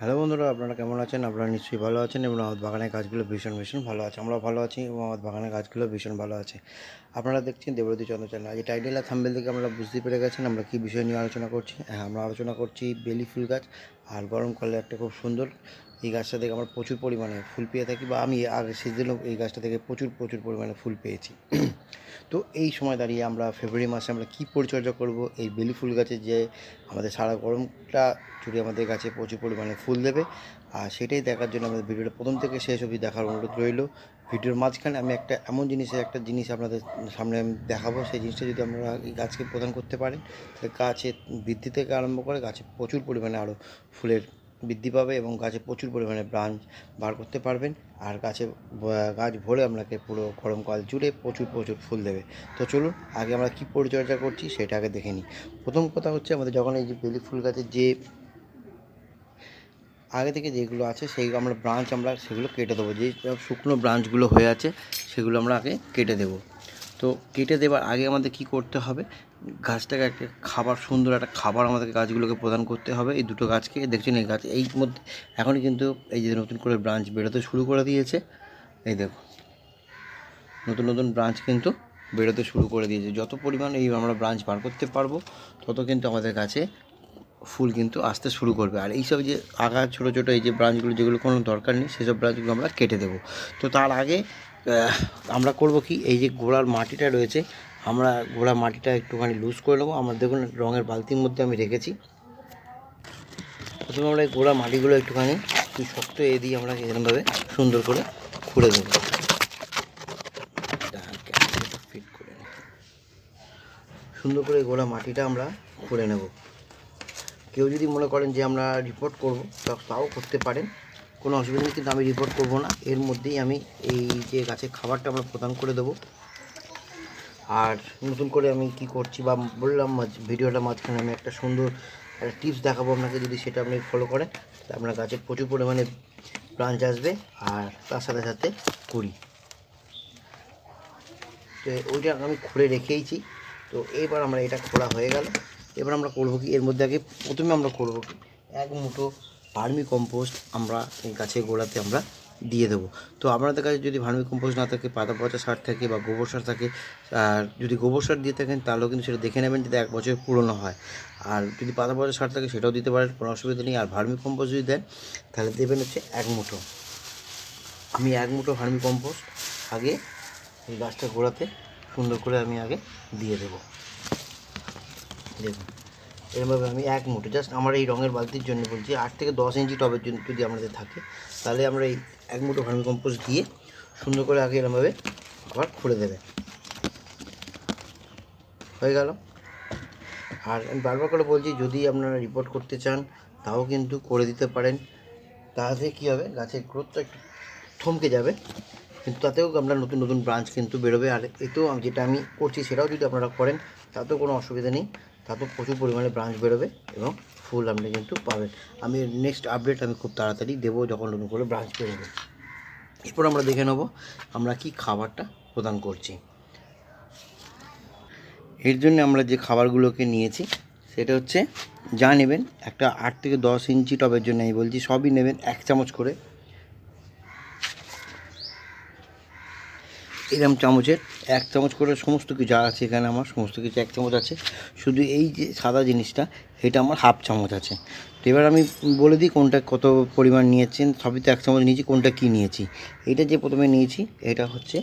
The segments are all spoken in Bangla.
হ্যালো বন্ধুরা, আপনারা কেমন আছেন? আপনারা নিশ্চয়ই ভালো আছেন এবং আমার বাগানের গাছগুলো ভীষণ ভীষণ ভালো আছে। আমরা ভালো আছি এবং আমার বাগানের গাছগুলো ভীষণ ভালো আছে। আপনারা দেখছেন দেবরতী চন্দ্র চ্যানেল আজ টাইটেল আর থাম্বেল থেকে আমরা বুঝতে পেরে গেছেন আমরা কী বিষয় নিয়ে আলোচনা করছি। হ্যাঁ আমরা আলোচনা করছি বেলি ফুল গাছ আর গরমকালে একটা খুব সুন্দর এই গাছটা থেকে আমরা প্রচুর পরিমাণে ফুল পেয়ে থাকি বা আমি আগে সিজনেও এই গাছটা থেকে প্রচুর প্রচুর পরিমাণে ফুল পেয়েছি। তো এই সময় দাঁড়িয়ে আমরা ফেব্রুয়ারি মাসে আমরা কী পরিচর্যা করব? এই বেলি ফুল গাছে যে আমাদের সারা গরমটা জুড়ে আমাদের গাছে প্রচুর পরিমাণে ফুল দেবে। আর সেটাই দেখার জন্য আমাদের ভিডিওটা প্রথম থেকে শেষ অবধি দেখার অনুরোধ রইল। ভিডিওর মাঝখানে আমি একটা এমন জিনিসের একটা জিনিস আপনাদের সামনে আমি দেখাবো। সেই জিনিসটা যদি আপনারা এই গাছকে প্রদান করতে পারেন, তাহলে গাছের বৃদ্ধি থেকে আরম্ভ করে গাছে প্রচুর পরিমাণে আরও ফুলের বৃদ্ধি পাবে এবং গাছে প্রচুর পরিমাণে ব্রাঞ্চ বার করতে পারবেন। আর গাছে গাছ ভরে আপনাকে পুরো গরমকাল জুড়ে প্রচুর প্রচুর ফুল দেবে। তো চলুন, আগে আমরা কী পরিচর্যা করছি সেটা আগে দেখে নিই। প্রথম কথা হচ্ছে আমাদের যখন এই যে বেলি ফুল গাছের যে আগে থেকে যেগুলো আছে, সেই আমরা ব্রাঞ্চ আমরা সেগুলো কেটে দেবো। যে শুকনো ব্রাঞ্চগুলো হয়ে আছে, সেগুলো আমরা আগে কেটে দেবো। তো কেটে দেওয়ার আগে আমাদের কি করতে হবে? গাছটাকে একটা খাবার, সুন্দর একটা খাবার আমাদেরকে গাছগুলোকে প্রদান করতে হবে। এই দুটো গাছকে, দেখছেন এই গাছ, এই মধ্যে, এখনই কিন্তু এই যে নতুন করে ব্রাঞ্চ বেরোতে শুরু করে দিয়েছে। এই দেখো নতুন নতুন ব্রাঞ্চ কিন্তু বেরোতে শুরু করে দিয়েছে। যত পরিমাণ এই আমরা ব্রাঞ্চ বার করতে পারব, তত কিন্তু আমাদের কাছে ফুল কিন্তু আসতে শুরু করবে। আর এইসব যে আগা ছোটো ছোটো এই যে ব্রাঞ্চগুলো যেগুলো কোনো দরকার নেই, সেসব ব্রাঞ্চগুলো আমরা কেটে দেবো। তো তার আগে আমরা করব কি? এই যে গোড়ার মাটিটা রয়েছে, আমরা গোড়ার মাটিটা একটুখানি লুজ করে নেব। আমার দেখুন, রঙের বালতির মধ্যে আমি রেখেছি। প্রথমে আমরা এই গোড়া মাটিগুলো একটুখানি একটু শক্ত এ দিয়ে আমরা এরকমভাবে সুন্দর করে খুঁড়ে দেবো ফিট করে সুন্দর করে গোড়া মাটিটা আমরা খুঁড়ে নেব। কেউ যদি মনে করেন যে আমরা রিপোর্ট করব তাও করতে পারেন। কোনো অসুবিধা নেই, কিন্তু আমি রিপোর্ট করব না। এর মধ্যেই আমি এই যে গাছের খাবারটা আমরা প্রদান করে দেবো। আর নতুন করে আমি কি করছি বা বললাম ভিডিওটা মাঝখানে আমি একটা সুন্দর একটা টিপস দেখাবো আপনাকে, যদি সেটা আপনি ফলো করেন আপনার গাছে প্রচুর পরিমাণে ব্রাঞ্চ আসবে, আর তার সাথে সাথে কুড়ি। তো ওইটা আমি খুঁড়ে রেখেইছি। তো এবার আমরা এটা খোলা হয়ে গেল। এবার আমরা করব কি? এর মধ্যে আগে প্রথমে আমরা করব কি? এক মুঠো ভার্মি কম্পোস্ট আমরা এই গাছের গোড়াতে আমরা দিয়ে দেবো। তো আপনাদের কাছে যদি ভার্মি কম্পোস্ট না থাকে পাতা পচা সার থাকে বা গোবর সার থাকে, আর যদি গোবর সার দিয়ে থাকেন, তাহলেও কিন্তু সেটা দেখে নেবেন যদি এক বছর পুরনো হয়। আর যদি পাতা পচা সার থাকে, সেটাও দিতে পারেন, কোনো অসুবিধা নেই। আর ভার্মি কম্পোস্ট যদি দেন, তাহলে দেবেন হচ্ছে এক মুঠো। আমি এক মুঠো ভার্মি কম্পোস্ট আগে এই গাছটা গোড়াতে সুন্দর করে আমি আগে দিয়ে দেবো। দেখুন। এরমভাবে আমি এক মুঠো। জাস্ট আমার এই রঙের বালতির জন্য বলছি, আট থেকে দশ ইঞ্চি টবের জন্য যদি আমাদের থাকে, তাহলে আমরা এই এক মুঠো ভার্মি কম্পোস্ট দিয়ে সুন্দর করে আগে এরমভাবে আবার খুলে দেবে। হয়ে গেল। আর আমি বারবার করে বলছি, যদি আপনারা রিপোর্ট করতে চান, তাও কিন্তু করে দিতে পারেন। তাতে কী হবে? গাছের গ্রোথটা একটু থমকে যাবে। কিন্তু তাতেও আপনার নতুন নতুন ব্রাঞ্চ কিন্তু বেরোবে। আর এতেও যেটা আমি করছি, সেটাও যদি আপনারা করেন, তাতেও কোনো অসুবিধা নেই। তাতেও প্রচুর পরিমাণে ব্রাঞ্চ বেরোবে এবং ফুল আপনি কিন্তু পাবেন। আমি নেক্সট আপডেট আমি খুব তাড়াতাড়ি দেবো যখন নতুন করে ব্রাঞ্চ বেরোবে। এরপর আমরা দেখে নেব আমরা কি খাবারটা প্রদান করছি। এর জন্য আমরা যে খাবারগুলোকে নিয়েছি, সেটা হচ্ছে, যা নেবেন একটা আট থেকে দশ ইঞ্চি টবের জন্য আমি বলছি, সবই নেবেন এক চামচ করে এরম চামচের এক চামচ করে সমস্ত কিছু যা আছে এখানে আমার, সমস্ত কিছু এক চামচ আছে। শুধু এই যে সাদা জিনিসটা, এটা আমার হাফ চামচ আছে। তো এবার আমি বলে দিই কোনটা কত পরিমাণ নিয়েছেন, সবই তো এক চামচ নিয়েছি, কোনটা কী নিয়েছি। এটা যে প্রথমে নিয়েছি, এটা হচ্ছে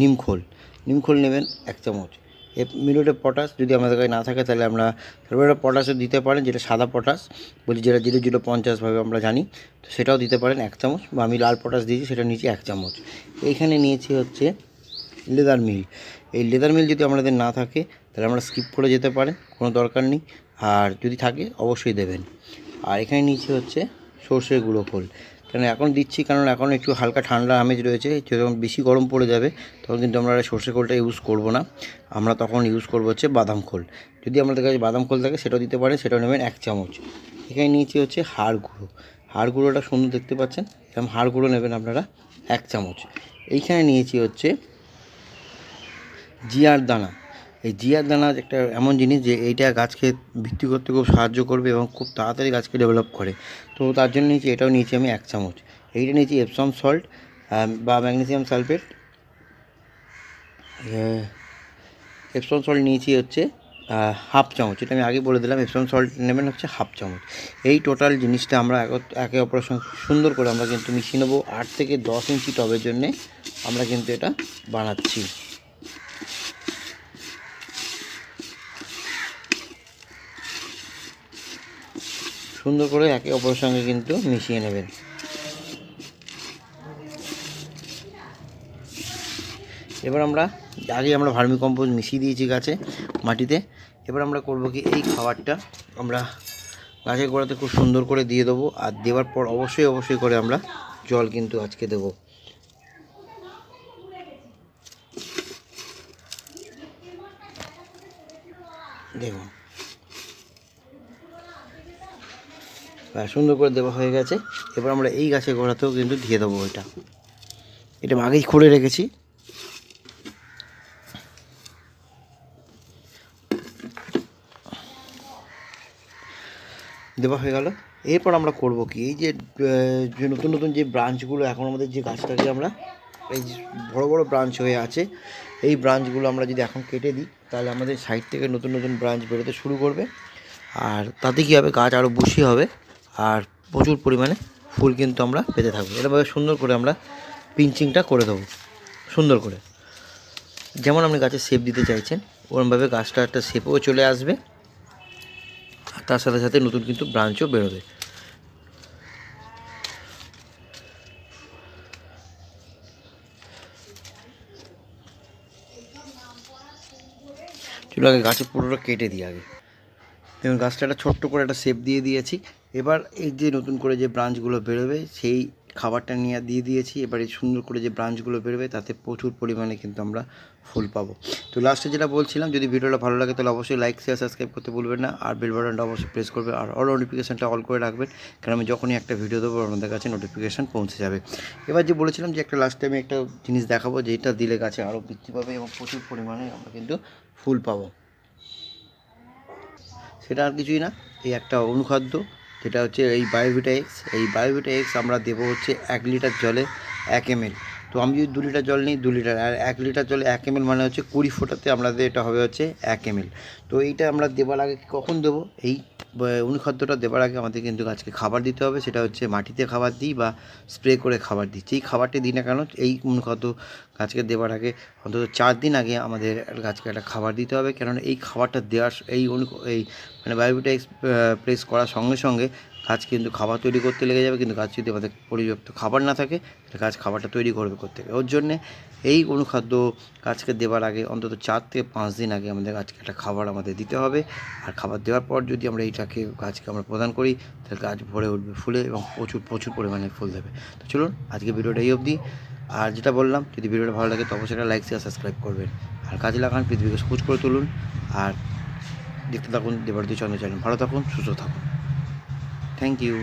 নিমখোল নিমখোল নেবেন এক চামচ। এ মিলোটে পটাশ, যদি আমাদের কাছে না থাকে তাহলে আমরা সার্ভারে পটাশও দিতে পারেন, যেটা সাদা পটাশ। বলি যেটা জিরো জিরো পঞ্চাশভাবে আমরা জানি, তো সেটাও দিতে পারেন এক চামচ। বা আমি লাল পটাশ দিয়েছি, সেটা নিয়েছি এক চামচ। এইখানে নিয়েছি হচ্ছে লেদার মিল। এই লেদার মিল যদি আমাদের না থাকে, তাহলে আমরা স্কিপ করে যেতে পারেন কোনো দরকার নেই। আর যদি থাকে, অবশ্যই দেবেন। আর এখানে নিচে হচ্ছে সর্ষের গুঁড়ো খোল। কেন এখন দিচ্ছি, কারণ এখন একটু হালকা ঠান্ডা আমেজ রয়েছে, যখন বেশি গরম পড়ে যাবে, তখন কিন্তু আমরা সর্ষে খোলটা ইউজ করব না। আমরা তখন ইউজ করব হচ্ছে বাদাম খোল। যদি আমাদের কাছে বাদাম খোল থাকে, সেটাও দিতে পারেন, সেটাও নেবেন এক চামচ। এখানে নিয়েছি হচ্ছে হাড় গুঁড়ো। হাড় গুঁড়োটা সুন্দর দেখতে পাচ্ছেন? এরকম হাড় গুঁড়ো নেবেন আপনারা এক চামচ। এইখানে নিয়েছি হচ্ছে জিয়ার দানা। এই জিয়ার দানা একটা এমন জিনিস যে এইটা গাছকে বৃদ্ধি করতে খুব সাহায্য করবে এবং খুব তাড়াতাড়ি গাছকে ডেভেলপ করে। তো তার জন্য নিয়েছি, এটাও নিয়েছি আমি এক চামচ। এইটা নিয়েছি এপসম সল্ট বা ম্যাগনেসিয়াম সালফেট এপসম সল্ট নিয়েছি হচ্ছে হাফ চামচ। এটা আমি আগে বলে দিলাম এপসম সল্ট নেবেন হচ্ছে হাফ চামচ। এই টোটাল জিনিসটা আমরা একে অপরের সঙ্গে সুন্দর করে আমরা কিন্তু মিশিয়ে নেব। আট থেকে দশ ইঞ্চি টবের জন্যে আমরা কিন্তু এটা বানাচ্ছি। সুন্দর করে একে অপরের সঙ্গে কিন্তু মিশিয়ে নেবেন। এবার আমরা, আগে আমরা ভার্মি মিশিয়ে দিয়েছি গাছে, মাটিতে। এবার আমরা করব কি, এই খাবারটা আমরা গাছের গোড়াতে খুব সুন্দর করে দিয়ে দেবো। আর দেওয়ার পর অবশ্যই অবশ্যই করে আমরা জল কিন্তু আজকে দেবো। দেখুন সুন্দর করে দেওয়া হয়ে গেছে। এবার আমরা এই গাছের গোড়াতেও কিন্তু দিয়ে দেবো এটা। এটা আগেই খুলে রেখেছি। দেওয়া হয়ে গেল। এরপর আমরা করব কি? এই যে নতুন নতুন যে ব্রাঞ্চগুলো, এখন আমাদের যে গাছটাকে আমরা, এই যে বড় বড় ব্রাঞ্চ হয়ে আছে, এই ব্রাঞ্চগুলো আমরা যদি এখন কেটে দিই, তাহলে আমাদের সাইড থেকে নতুন নতুন ব্রাঞ্চ বেরোতে শুরু করবে। আর তাতে কী হবে? গাছ আরও বসি হবে। আর প্রচুর পরিমাণে ফুল কিন্তু আমরা পেতে থাকব। এরকমভাবে সুন্দর করে আমরা পিঞ্চিংটা করে দেবো। সুন্দর করে। যেমন আপনি গাছের শেপ দিতে চাইছেন, ওরমভাবে গাছটা একটা শেপও চলে আসবে। আর তার সাথে সাথে নতুন কিন্তু ব্রাঞ্চও বেরোবে। চলো আগে গাছের পুরোটা কেটে দিই আগে। দেখুন, গাছটা একটা ছোট্ট করে একটা শেপ দিয়ে দিয়েছি। এবার এই যে নতুন করে যে ব্রাঞ্চগুলো বেরোবে, সেই খাবারটা নিয়ে দিয়ে দিয়েছি। এবার এই সুন্দর করে যে ব্রাঞ্চগুলো বেরোবে, তাতে প্রচুর পরিমাণে কিন্তু আমরা ফুল পাবো। তো লাস্টে যেটা বলছিলাম, যদি ভিডিওটা ভালো লাগে তাহলে অবশ্যই লাইক শেয়ার সাবস্ক্রাইব করতে ভুলবেন না। আর বেল বাটনটা অবশ্যই প্রেস করবে। আর অল নোটিফিকেশানটা অল করে রাখবেন। কারণ আমি যখনই একটা ভিডিও দেবো, আপনাদের কাছে নোটিফিকেশান পৌঁছে যাবে। এবার যে বলেছিলাম যে একটা লাস্টে আমি একটা জিনিস দেখাবো, যেটা দিলে গাছে আরও বৃদ্ধি পাবে এবং প্রচুর পরিমাণে আমরা কিন্তু ফুল পাবো। সেটা আর কিছুই না। এই একটা অনুখাদ্য। যেটা হচ্ছে এই বায়োভিটা এক্স। এই বায়োভিটা এক্স আমরা দেবো হচ্ছে এক লিটার জলে এক এমএল। তো আমি যদি দু লিটার জল নিই, দু লিটার। আর এক লিটার জলে এক এমএল মানে হচ্ছে কুড়ি ফোটাতে আমাদের এটা হবে হচ্ছে এক এমএল। তো এইটা আমরা দেবার আগে কখন দেবো? এই অনুখাদ্যটা দেবার আগে আমাদের কিন্তু গাছকে খাবার দিতে হবে, সেটা হচ্ছে মাটিতে খাবার দিই বা স্প্রে করে খাবার দিই। যেই খাবারটি দিই না কেন, এই অনুখাদ্য গাছকে দেবার আগে অন্তত চার দিন আগে আমাদের গাছকে একটা খাবার দিতে হবে। কেননা এই খাবারটা দেওয়ার, এই অনু, এই মানে বায়োবিটা প্রেস করার সঙ্গে সঙ্গে গাছ কিন্তু খাবার তৈরি করতে লেগে যাবে, কিন্তু গাছ যদি আমাদের পর্যাপ্ত খাবার না থাকে, তাহলে গাছ খাবারটা তৈরি করবে করতে ওর জন্যে এই অনুখাদ্য গাছকে দেওয়ার আগে অন্তত চার থেকে পাঁচ দিন আগে আমাদের গাছকে একটা খাবার আমাদের দিতে হবে। আর খাবার দেওয়ার পর যদি আমরা এইটাকে, গাছকে আমরা প্রদান করি, তাহলে গাছ ভরে উঠবে ফুলে এবং প্রচুর প্রচুর পরিমাণে ফুল দেবে। তো চলুন, আজকে ভিডিওটা এই অবধি। আর যেটা বললাম, যদি ভিডিওটা ভালো লাগে তো অবশ্যই একটা লাইক শেয়ার সাবস্ক্রাইব করবেন। আর কাজে লাগান পৃথিবীকে সবুজ করে তুলুন। আর দেখতে থাকুন দেবারতী চন্দ্র চ্যানেল। ভালো থাকুন, সুস্থ থাকুন। Thank you